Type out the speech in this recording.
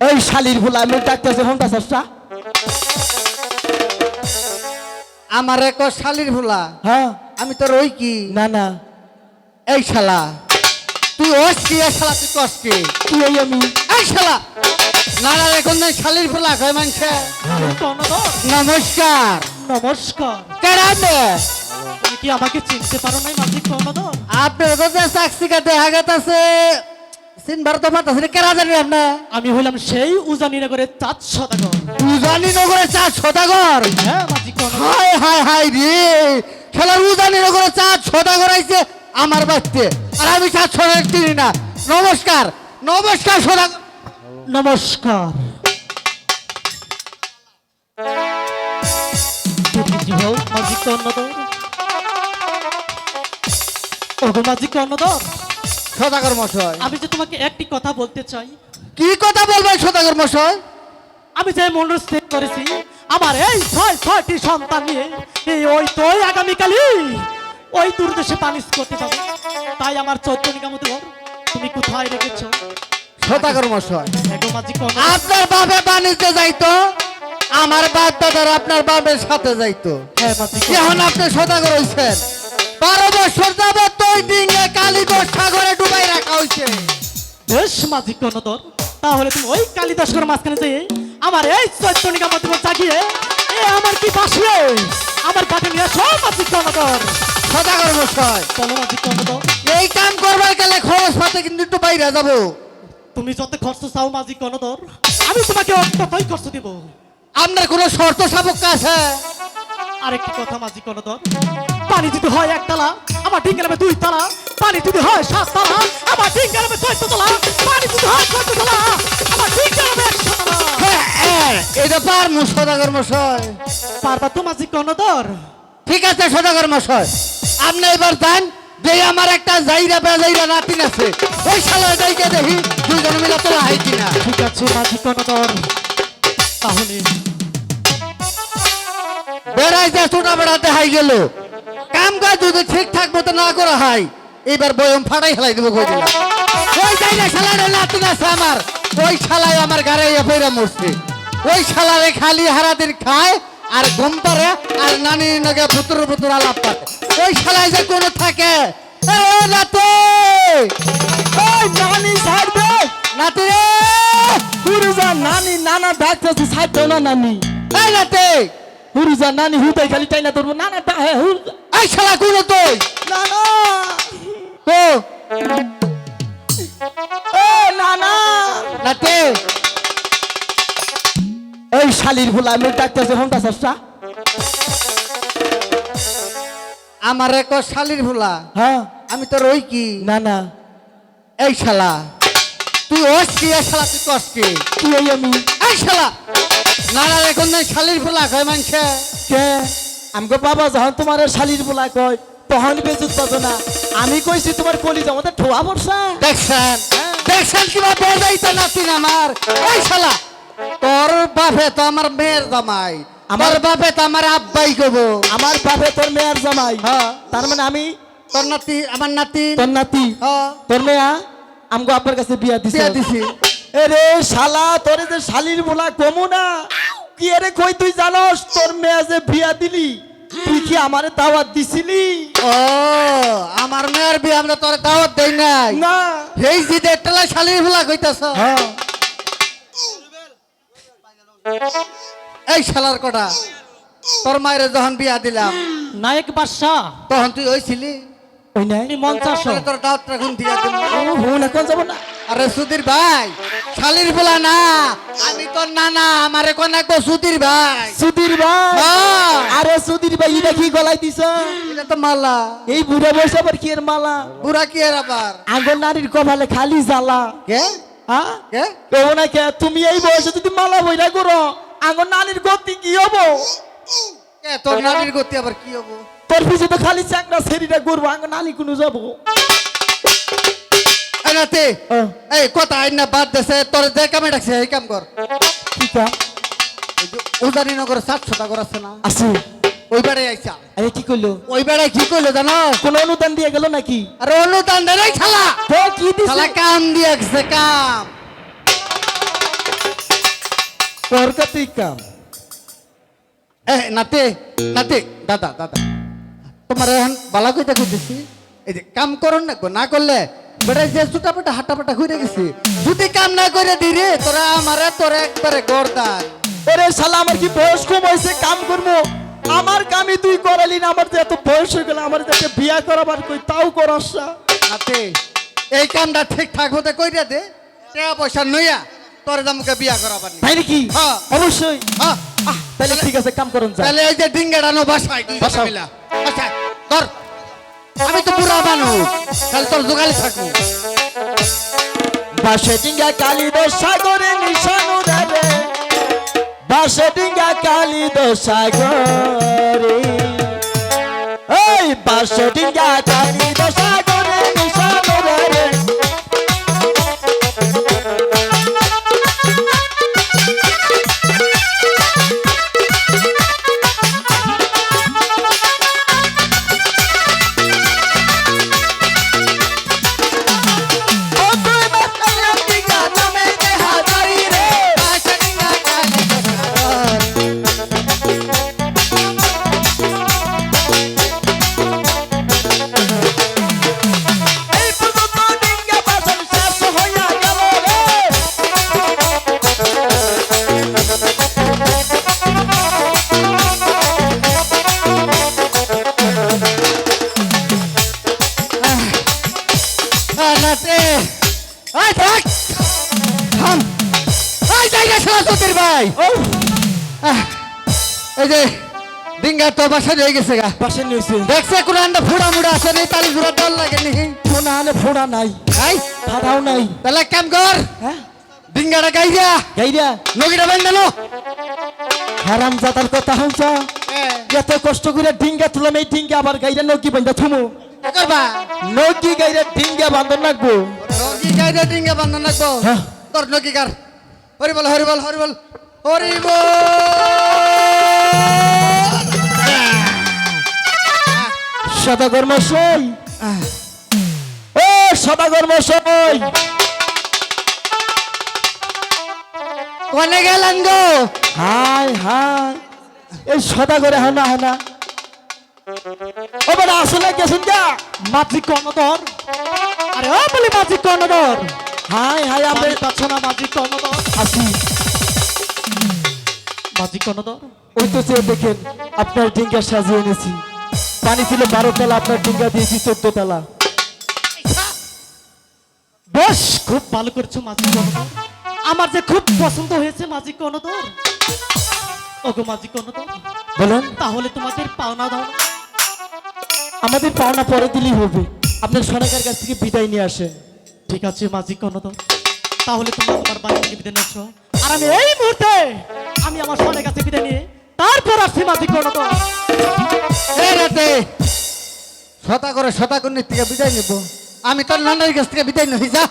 এই শালির ভুলা আমি ডাকতেছে ফোনটা সস্তা আমার এক শালির ভোলা। হ্যাঁ। আমি তোর ওই কি? না না। এই শালা। তুই ওস কি এ শালা তুই কস তুই এই আমি। এই শালা। না না এখন নাই শালির ভোলা কয় মানছে নমস্কার। নমস্কার। দে তুমি কি আমাকে চিনতে পারো নাই মাঝি কর্ণধর আপনার কথা সাক্ষিকা দেখা গেছে সিনবার তো মাতাছেন কেডা জানি আপনি? আমি হইলাম সেই উজানি নগরের চাঁদ সদাগর। উজানি নগরে চা সদাগর? হ্যাঁ হাই হাই হাই রে! খেলার উজানি নগরে চা সদাগর আইছে আমার বাড়িতে। আর আমি চা সদাগর চিনি না। নমস্কার নমস্কার সদাগর। নমস্কার। মাঝি কর্ণধর। ওগো মাঝি কর্ণধর। সদাগর মশাই। আমি যে তোমাকে একটি কথা বলতে চাই। কি কথা বলবেন সদাগর মশাই? আমি যে মনস্থির করেছি আমার এই ছয় ছয়টি সন্তান নিয়ে এই ওই তোই আগামীকালই ওই দূরদেশে পানিশ করতে যাবে। তাই আমার চোদ্দ নিকামত তুমি কোথায় রেখেছ? সদাগর মশাই। আপনার বাপে বাণিজ্যে যাইতো আমার বাপ দাদার আপনার বাপের সাথে যাইতো। হ্যাঁ। এখন আপনি সদাগর হইছেন? বারো বছর যাবত তুই ডিঙ্গে কালীদর সাগরে ডুবাই রাখা হইছে বেশ মাঝি কর্ণধর তাহলে তুমি ওই কালিদাসগর মাঝখানে যেয়ে আমার এই চৈত্য নিকামত ঘর জাগিয়ে এ আমার কি বাসবে আমার কাঠে নিয়ে সব মাঝি কর্ণধর সদাগর মশাই। চলো মাঝি কর্ণধর এই কাম করবার গেলে খরচ পাতে কিন্তু একটু বাইরে যাব। তুমি যত খরচ চাও মাঝি কর্ণধর আমি তোমাকে ততই খরচ দিব। আপনার কোনো শর্ত সাপেক্ষ আছে? আরেকটি কথা মাঝি কর্ণধর পানি যদি হয় এক তালা আমার ডিঙ্গের নামে দুই তালা। পানি যদি হয় সাত তালা আমার ডিঙ্গের নামে চোদ্দ তালা। পানি যদি হয় চোদ্দ তালা আমার নামে একশো হ্যাঁ, হ্যাঁ, এটা পারমু সদাগর মশাই। পারবা তো মাঝি কর্ণধর? ঠিক আছে সদাগর মশাই। আপনি এবার যান যে আমার একটা জাইরা বেজাইরা নাতিন আছে ওই শালা দেখি দুজন মিলে তোলা হয় কিনা। ঠিক আছে মাঝি কর্ণধর। তাহলে বেড়াই যে ছোটা বেড়াতে হাই গেল। কাম কাজ যদি ঠিকঠাক মতো না করা হয় এবার বয়ম ফাটাই খেলাই দেবো কই দিলাম ওই যাই না শালারে আছে আমার ওই শালায় আমার গাড়ে ফেরা মরছে। ওই শালারে খালি হারাদিন খায় আর ঘুম পারে আর নানি নগে পুতুর পুতুর আলাপ পাতে ওই শালায় যে কোনো থাকে ও নাতে! ওই নানি ছাড় দে নাতি রে! হুরুজা নানি নানা ডাকতেছে ছাড় দাও না নানি। এই নাতে! হুরুজা নানি হুতাই খালি তাই না ধরবো নানা হ্যাঁ এই শালা কোনো তুই? নানা তো ও। নানা নাতে এই শালির ভুলা আমি ডাকতেছে ফোনটা সস্তা আমার এক শালির ভোলা। হ্যাঁ। আমি তোর ওই কি? না না। এই শালা তুই ওস কি? এ শালা তুই কস কি? এই আমি। এই শালা না না এখন নাই শালির ভোলা কয় মানছে কে? আমগো বাবা যখন তোমার শালির ভুলা কয় তখন বেজুত পাবো না। আমি কইছি তোমার কলি আমাদের ঠোয়া বর্ষা দেখছেন? দেখছেন কিবা বেজাইতে নাতিন আমার? এই শালা! তোর বাপে তো আমার মেয়ের জামাই। আমার আমার- বাপে তো আমার আব্বাই কব আমার বাপে তোর মেয়ের জামাই। হ্যাঁ। তার মানে আমি তোর নাতি আমার নাতি। তোর নাতি। হ্যাঁ। তোর মেয়া আমগো আপনার কাছে বিয়া দিছে। বিয়া দিছি। এরে শালা তোরে যে শালির বলা কমু না। কি কই তুই জানস? তোর মেয়া যে বিয়া দিলি তুই কি আমারে দাওয়াত দিছিলি? ও আমার মেয়ের বিয়ে আমরা তোর দাওয়াত দেই নাই। না। এই যে দেড়তলা শালির ভোলা কইতাছ। হ্যাঁ। এই শালার কটা তোর মায়ের যখন বিয়া দিলাম নায়ক বাদশাহ। তখন তুই ওইছিলি ওই নাই মঞ্চাস তাহলে তোর দাওয়াতটা কোন দিয়া দিল হুন এখন যাব না। আরে সুধীর ভাই শালির বলা না আমি তোর নানা আমারে কোন এক সুধীর ভাই। সুধীর ভাই? হ্যাঁ। আরে সুধীর ভাই এটা কি গলায় দিছ? এটা তো মালা। এই বুড়া বয়স আবার কি এর মালা? বুড়া কি এর আবার? নারীর কপালে খালি জ্বালা। কে? হ্যাঁ? কে? কেউ না কে তুমি এই বয়সে যদি মালা বইরা করো আঙ্গন নারীর গতি কি হব? কে তোর নানির গতি আবার কি হব? তোর পিছে তো খালি চাকরা সেরিটা করব আঙ্গন নালি কোনো যাব। এই নাতি হ্যাঁ। এই কথা আইন না বাদ দেছে তোর যে কামে ডাকছে এই কাম কর। ওই যে উদানি নগরে সাতশো টাকা আছে না? আছে। ওই বেড়ে আইসা। আরে কি করল ওই বেড়ায় কি করল জানো? কোন অনুদান দিয়ে গেল নাকি? আরে অনুদান দেয় নাই শালা। তো কি দিছে? শালা কাম দিয়ে গেছে কাম। করকা তুই কাম। এ নাতে নাতে দাদা দাদা। তোমার এখন বালা কইতা কইতেছি? এই যে কাম করন না গো, না করলে বেটা যে ছুটা পেটা হাঁটা পেটা ঘুরে গেছি। যদি কাম না করে দি রে তোরা আমারে তোরা একবারে গর্দান। ওরে শালা আমার কি বয়স কম হয়েছে? কাম করব আমার কামই তুই করালি না আমার এত বয়স হয়ে গেল আমার যাতে বিয়া করাবার কই তাও করাস নাতে এই কামটা ঠিকঠাক হতে কইরা দে টাকা পয়সা নইয়া তোর দামকে বিয়া করাবার তাই নাকি? হ্যাঁ। অবশ্যই। হ্যাঁ। তাহলে ঠিক আছে কাম করুন তাহলে এই যে ডিঙ্গাটানো বাসায় বাসায় ধর। আমি তো পুরা মানুষ, তাহলে তোর দোকানে থাকব। বাসে ডিঙ্গা কালি সাগরে নিশানু দেবে বাসে ডিঙ্গা কালি সাগরে। এই বাসে ডিঙ্গা কালি দো নাতে আই থাক থাম। আই জায়গা খেলা তোদের ভাই। ও আহ, এই যে ডিঙ্গা তো বাসা হয়ে গেছে গা। বাসে নিয়েছে দেখছে কোন আন্ডা ফুড়া মুড়া আছে নি তালি জোড়া ডল লাগে নি ফোনা আনে ফোনা নাই? আই ফাটাও নাই। তাহলে কাম কর। হ্যাঁ? ডিঙ্গাটা গাইয়া গাইরা নগিটা বান্ধানো হারাম জাতার কথা হইছা। এত কষ্ট করে ডিঙ্গা তুলাম এই ডিঙ্গা আবার গাইরা নকি বান্ধা থুমু। করবা নকি গাইরা ডিঙ্গা বান্ধন রাখব নগি গাইয়া ডিঙ্গা বান্ধা নাকবো। হ্যাঁ। তোর নগি কার? হরি বল হরি বল হরি বল। হরি বল! সদাগর মশাই। ও সদাগর মশাই। কোনে গেলেন গো। হাই হাই এই সদাগরে হানা হানা। ও বেটা আসলে গেছেন যা মাঝি কর্ণধর। আরে ও বলি মাঝি কর্ণধর। হাই হাই আমি পাচ্ছ না মাঝি কর্ণধর? আসি। মাঝি কর্ণধর? ওই তো চেয়ে দেখেন আপনার ডিঙ্গা সাজিয়ে এনেছি পানি ছিল বারো তলা আপনার ডিঙ্গা দিয়েছি চোদ্দ তলা। বেশ খুব ভালো করছ মাঝি কর্ণধর। আমার যে খুব পছন্দ হয়েছে মাঝি কর্ণধর। ওগো মাঝি কর্ণধর বলেন। তাহলে তোমাদের পাওনা দাও না। আমাদের পাওনা পরে দিলেই হবে। আপনার সরকার কাছ থেকে বিদায় নিয়ে আসেন। ঠিক আছে মাঝি কন্যত তাহলে তোমরা তোমার বাড়ি থেকে বিদায় নিচ্ছ আর আমি এই মুহূর্তে আমি আমার সরকার কাছে বিদায় নিয়ে তারপর আসছি মাঝি কন্যত শতা করে শতা করে থেকে বিদায় নিব। আমি তোর নানার কাছ থেকে বিদায় নিয়েছি যা।